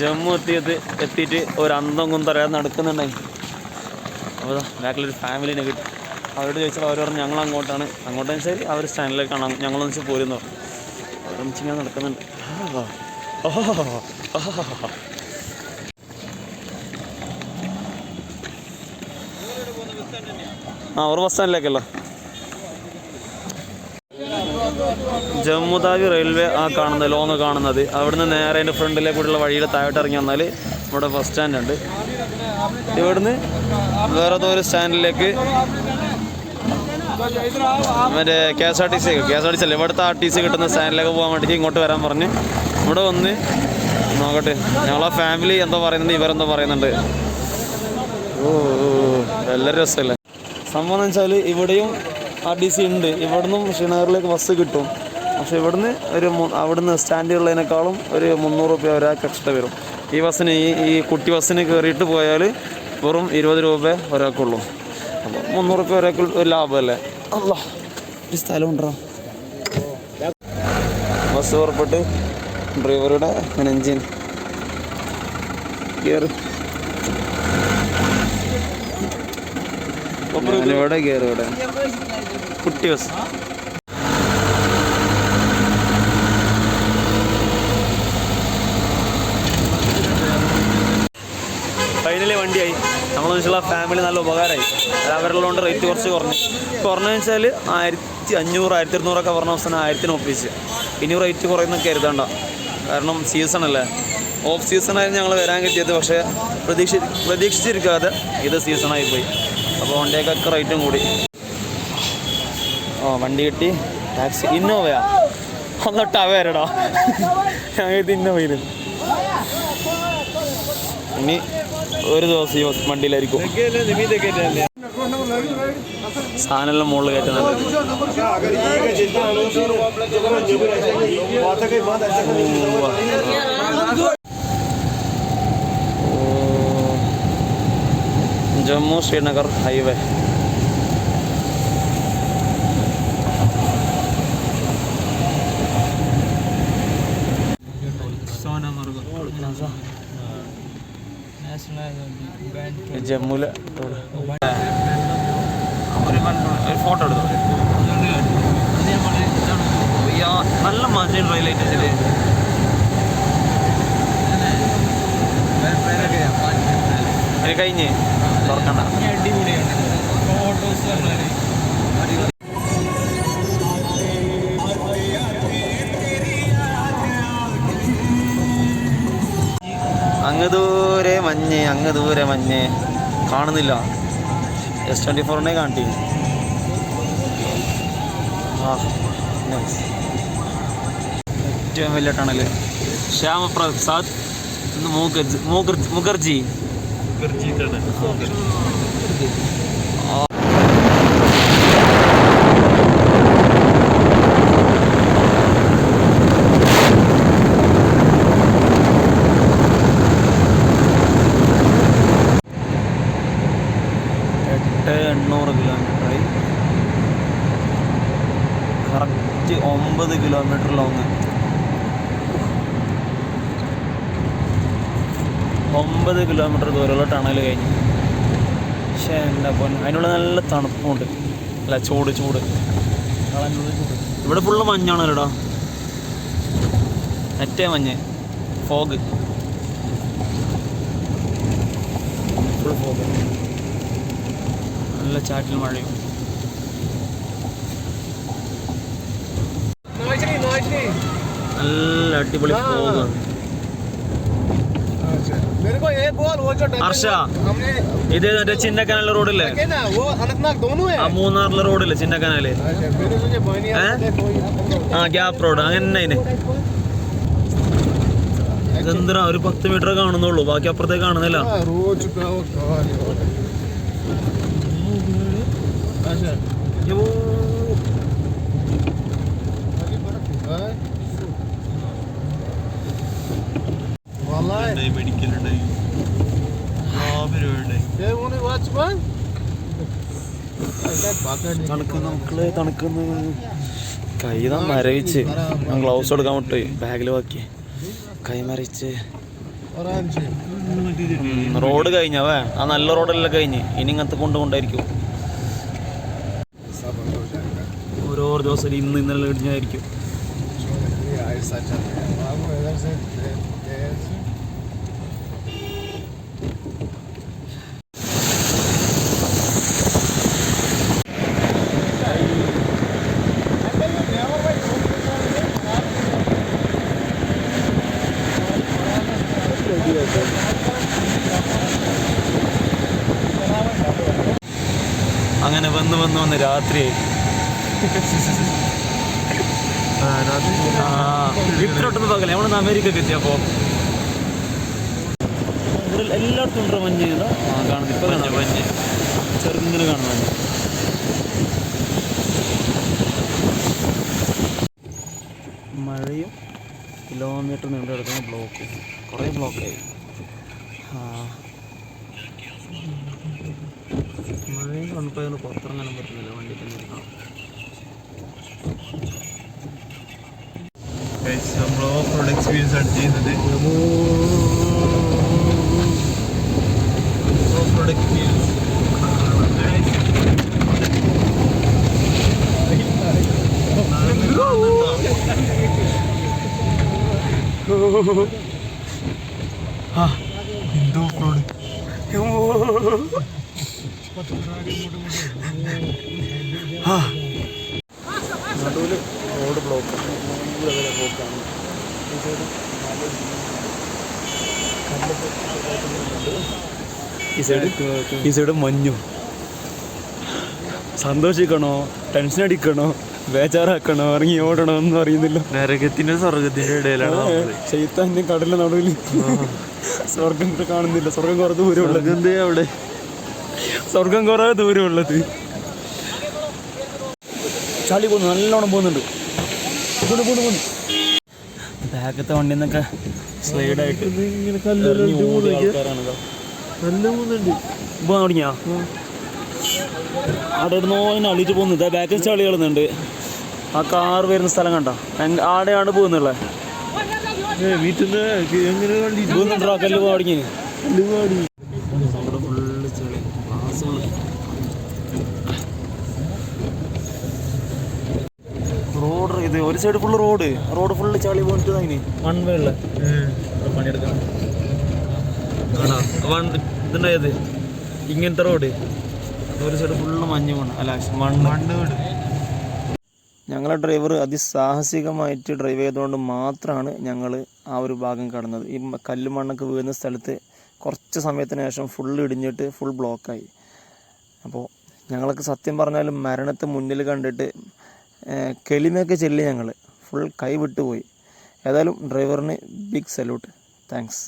ജമ്മു എത്തിയത് എത്തിയിട്ട് ഒരു അന്തം കുന്തറിയാതെ നടക്കുന്നുണ്ടായി. അപ്പോൾ ബാക്കിലൊരു ഫാമിലിനെ കിട്ടി. അവരോട് ചോദിച്ചാൽ അവർ പറഞ്ഞു ഞങ്ങൾ അങ്ങോട്ടാണ്. അങ്ങോട്ടെന്ന് വെച്ചാൽ അവർ സ്റ്റാൻഡിലേക്കാണ് ഞങ്ങളൊന്ന് വെച്ചാൽ പോരുന്നു ഒരുമിച്ച് ഇങ്ങനെ നടക്കുന്നുണ്ട്. ആ ഒരു ബസ് സ്റ്റാൻഡിലേക്കല്ലോ? ജമ്മു താവി റെയിൽവേ ആ കാണുന്നത് ലോങ് കാണുന്നത്. അവിടുന്ന് നേരെ അതിന്റെ ഫ്രണ്ടിലേക്കൂടെയുള്ള വഴിയിൽ താഴോട്ട് ഇറങ്ങി വന്നാൽ ഇവിടെ ബസ് സ്റ്റാൻഡ് ഉണ്ട്. ഇവിടുന്ന് വേറെ ഏതോ ഒരു സ്റ്റാൻഡിലേക്ക് മറ്റേ K S R T C K S R T C അല്ലേ? ഇവിടുത്തെ ആർ ടി സി കിട്ടുന്ന സ്റ്റാൻഡിലേക്ക് പോകാൻ വേണ്ടി ഇങ്ങോട്ട് വരാൻ പറഞ്ഞ് ഇവിടെ വന്ന് നോക്കട്ടെ. ഞങ്ങളെ ഫാമിലി എന്തോ പറയുന്നുണ്ട് ഇവരെന്തോ പറയുന്നുണ്ട്. ഓ നല്ല രസമല്ലേ? സംഭവം എന്ന് വെച്ചാൽ ഇവിടെയും ആർ ടി സി ഉണ്ട്. ഇവിടുന്നും ശ്രീനഗറിലേക്ക് ബസ് കിട്ടും. പക്ഷെ ഇവിടുന്ന് ഒരു അവിടുന്ന് സ്റ്റാൻഡിലുള്ളതിനേക്കാളും ഒരു മുന്നൂറ് രൂപ ഒരാൾക്ക് എക്സ്ട്രാ വരും. ഈ ബസ്സിന് ഈ ഈ കുട്ടി ബസ്സിന് കയറിയിട്ട് പോയാൽ വെറും ഇരുപത് രൂപ ഒരാൾക്കുള്ളൂ. അപ്പോൾ മുന്നൂറ് രൂപ ഒരാൾക്ക് ഒരു ലാഭമല്ലേ? അല്ല ഒരു സ്ഥലം ഉണ്ടോ ബസ് പുറപ്പെട്ട് ഡ്രൈവറുടെ എഞ്ചിൻ കയറി. ഇവിടെ കയറി ഇവിടെ. കുട്ടി ബസ്. ഫൈനലി വണ്ടിയായി. നമ്മളെന്ന് വെച്ചാൽ ഫാമിലി നല്ല ഉപകാരമായി. അവരുള്ളതുകൊണ്ട് റേറ്റ് കുറച്ച് കുറഞ്ഞു. കുറഞ്ഞെന്ന് വെച്ചാൽ ആയിരത്തി അഞ്ഞൂറ് ആയിരത്തി ഇരുന്നൂറൊക്കെ പറഞ്ഞ അവസാനം ആയിരത്തിന് ഒപ്പിച്ച്. ഇനി റേറ്റ് കുറയുന്നൊക്കെ കരുതണ്ട. കാരണം സീസൺ അല്ലേ. ഓഫ് സീസണായിരുന്നു ഞങ്ങൾ വരാൻ കിട്ടിയത്. പക്ഷേ പ്രതീക്ഷ പ്രതീക്ഷിച്ചിരിക്കാതെ ഇത് സീസണായി പോയി. അപ്പോൾ വണ്ടിയൊക്കെ റേറ്റും കൂടി. ഓ വണ്ടി കിട്ടി. ടാക്സി ഇന്നോവയാ ഒന്ന് ടവേരടാ ഇത് ഇന്നോവയിൽ ഇനി ഒരു ദിവസം ഈ വണ്ടിയിലായിരിക്കും. സാധനമെല്ലാം മുകളിൽ കയറ്റുന്നത് ജമ്മു ശ്രീനഗർ ഹൈവേ. ജമ്മുലെ. ഒരു ഫോട്ടോ എടുത്തു? നല്ല മജയുണ്ട് റൈലൈറ്റ് ഇതിൽ ഇനി കഴിഞ്ഞ്. തുറക്കണ്ട. അങ്ങ് മഞ്ഞ് അങ്ങ് ദൂരെ മഞ്ഞ്. കാണുന്നില്ല. എസ് ട്വന്റി ഫോറിനെ കാണിട്ടി ആ. ഏറ്റവും വലിയ ടണൽ ശ്യാമപ്രസാദ് മുഖർജി മുഖർജി. മുഖർജി ആ. കറക്റ്റ് ഒമ്പത് കിലോമീറ്റർ ലോങ് ഒമ്പത് കിലോമീറ്റർ ദൂരമുള്ള ടണൽ കഴിഞ്ഞു. പക്ഷേ എന്റെ പൊന്ന്? അതിനുള്ള നല്ല തണുപ്പുണ്ട്. അല്ല ചൂട് ചൂട്. ഇവിടെ ഫുള്ള് മഞ്ഞാണല്ലോടാ. മറ്റേ മഞ്ഞ്. ഫോഗ് ഫുൾ ഫോഗ് നല്ല ചാറ്റിൽ മഴയും. നല്ല അടിപൊളി ഹർഷ ഇത് മറ്റേ ചിന്നക്കനാല റോഡില്ലേ? ആ മൂന്നാറിലെ റോഡില്ലേ ചിന്നക്കനാല്? ആ ഗ്യാപ് റോഡ്. അങ്ങനെ അതിന് ഇതെന്തിനാ? ഒരു പത്ത് മീറ്റർ കാണുന്നുള്ളൂ. ബാക്കി അപ്പുറത്തേക്ക് കാണുന്നില്ല. ഓ ഉണ്ടായി മെഡിക്കൽ ഉണ്ടായി കൈ നാം മരവിച്ച്. ഞാൻ ഗ്ലൗസ് കൊടുക്കാൻ വിട്ടു. ബാഗിൽ വാക്കി കൈ മറിച്ച് റോഡ് കഴിഞ്ഞവേ ആ നല്ല റോഡെല്ലാം കഴിഞ്ഞ്. ഇനി ഇങ്ങനത്തെ കൊണ്ടുകൊണ്ടായിരിക്കും ഓരോ ദിവസം ഇന്ന് ഇന്നലെ ഇടിഞ്ഞായിരിക്കും. അങ്ങനെ വന്ന് വന്ന് വന്ന് രാത്രിയായി ഇത്രയൊട്ടൊന്നും പകല. നമ്മളൊന്ന് അമേരിക്കക്ക് എത്തിയപ്പോ എല്ലായിടത്തും ഉണ്ടോ മഞ്ഞ്. ഇതാ ആ കാണുന്നു. ഇപ്പൊ മഞ്ഞ് ചെറുങ്ങനെ കാണുന്നു മഴയും കിലോമീറ്റർ നീണ്ടു കിടക്കുന്ന ബ്ലോക്ക് കുറേ ബ്ലോക്കായി മഴയും കൊണ്ടുപോയത് പുറത്തിറങ്ങാനും പറ്റുന്നില്ല വണ്ടി തന്നെ ഇരിക്കണം നമ്മൾ ഓഫ് റോഡ് എക്സ്പീരിയൻസ് ആണ് ചെയ്യുന്നത്. ഓഫ് റോഡ് എക്സ്പീരിയൻസ് എന്തോ റോഡ് നടുവിൽ റോഡ് ബ്ലോക്ക് ബ്ലോക്കാണ് ഈ സൈഡ് ഈ സൈഡ് മഞ്ഞും. സന്തോഷിക്കണോ? ടെൻഷൻ അടിക്കണോ? ബേജാറാക്കണോ? ഇറങ്ങി ഓടണോ ഒന്നും അറിയുന്നില്ല. നരകത്തിന്റെ സ്വർഗത്തിന്റെ ഇടയിലാണ് ചെയ്ത കടലിന്റെ നടുവിൽ സ്വർഗം കാണുന്നില്ല. സ്വർഗം കുറെ ദൂരമുള്ളത്. എന്തേ അവിടെ. സ്വർഗം കുറെ ദൂരമുള്ളത്. ചളി പോകുന്നു. നല്ലോണം പോകുന്നുണ്ട്. പോകുന്നു പോകുന്നു പോകുന്നു. ബാഗത്തെ വണ്ടിയിൽ നിന്നൊക്കെ സ്ലൈഡായിട്ട് പോകാൻ തുടങ്ങിയാ? അവിടെ ഇങ്ങനെ അളിയിട്ട് പോകുന്നത് ബാക്കിൽ ചളി കളുന്നുണ്ട് ആ കാർ വരുന്ന സ്ഥലം കണ്ട? ആടെയാണ് പോകുന്നുള്ളത് വീട്ടിൽ നിന്ന് എങ്ങനെ വണ്ടി പോകുന്നുണ്ടോ കല്ല് റോഡ് ഇത് ഒരു side full road. Road full ചളി പോയിട്ട് അതിന് വൺ വേ ഉള്ള. പണിയെടുക്കാം ആണോ വൺ ഇതുണ്ടായത് ഇങ്ങനത്തെ റോഡ്. ഒരു സൈഡ് ഫുള്ള് മഞ്ഞ് മണ്ണ് അല്ല മണ്ണ്. മണ്ണ് വീട്. ഞങ്ങളെ ഡ്രൈവർ അതിസാഹസികമായിട്ട് ഡ്രൈവ് ചെയ്തുകൊണ്ട് മാത്രമാണ് ഞങ്ങൾ ആ ഒരു ഭാഗം കടന്നത്. ഈ കല്ലും മണ്ണൊക്കെ വീഴുന്ന സ്ഥലത്ത് കുറച്ച് സമയത്തിന് ശേഷം ഫുൾ ഇടിഞ്ഞിട്ട് ഫുൾ ബ്ലോക്കായി അപ്പോൾ ഞങ്ങൾക്ക് സത്യം പറഞ്ഞാൽ മരണത്തെ മുന്നിൽ കണ്ടിട്ട് കെളിമയൊക്കെ ചെല്ലി ഞങ്ങൾ ഫുൾ കൈ വിട്ടുപോയി ഏതായാലും ഡ്രൈവറിന് ബിഗ് സല്യൂട്ട് താങ്ക്സ്